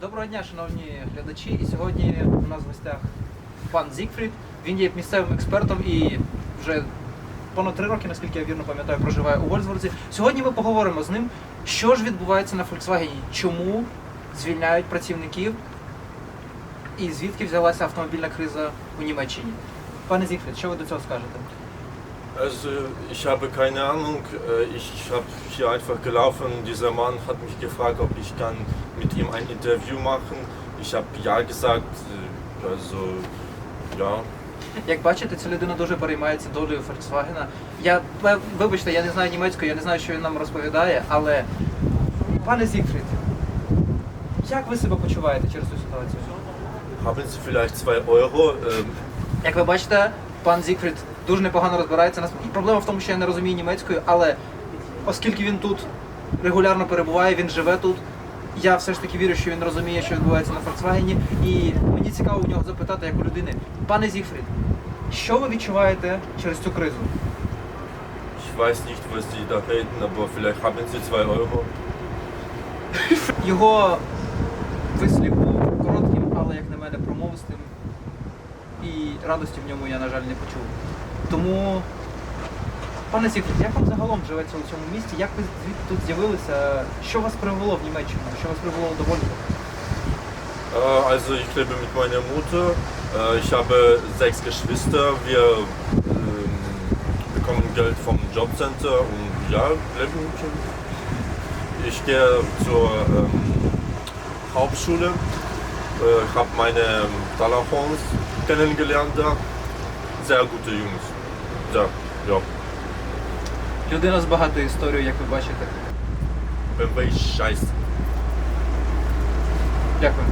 Доброго дня, шановні глядачі. І сьогодні у нас в гостях пан Зігфрід. Він є місцевим експертом і вже понад три роки, наскільки я вірно пам'ятаю, проживає у Вольсбурзі. Сьогодні ми поговоримо з ним, що ж відбувається на Volkswagen, чому звільняють працівників і звідки взялася автомобільна криза у Німеччині. Пане Зігфрід, що ви до цього скажете? Also ich habe keine Ahnung. Äh, Ich habe hier einfach gelaufen. Dieser Mann hat mich gefragt, ob ich kann mit ihm ein Interview machen. Ich habe ja gesagt. Äh, Also ja. Як бачите, ця людина дуже переймається долею Volkswagen. Я вибачте, я не знаю німецької, я не знаю, що він нам розповідає, але пане Зігфрід, як ви себе почуваєте через цю ситуацію? Haben Sie vielleicht 2 Euro? Ähm, Як ви бачите, пан Зігфрід дуже непогано розбирається. Нас- І проблема в тому, що я не розумію німецькою, але оскільки він тут регулярно перебуває, він живе тут. Я все ж таки вірю, що він розуміє, що відбувається на Volkswagen. І мені цікаво у нього запитати, як у людини, пане Зігфрід, що ви відчуваєте через цю кризу? Ich weiß nicht, was Sie da reden, aber vielleicht haben Sie 2 Euro. Його вислів був коротким, але, як на мене, промовистим. І радості в ньому я, на жаль, не почув. Тому, пане Сігфрід, як вам загалом живеться у цьому місті? Як ви звідти тут з'явилися? Що вас привело в Німеччину? Що вас привело до Вольфа? Äh, Also ich lebe mit meiner Mutter. Äh, Ich habe sechs Geschwister. Wir ähm, bekommen Geld vom Jobcenter und ja, leben schon. Ich gehe zur ähm, Hauptschule. Äh, Ich habe meine Talahons kennengelernt da. Sehr gute Jungs. Ja, ja. Людина з багатою історією, як ви бачите. Бивий щастя. Дякую.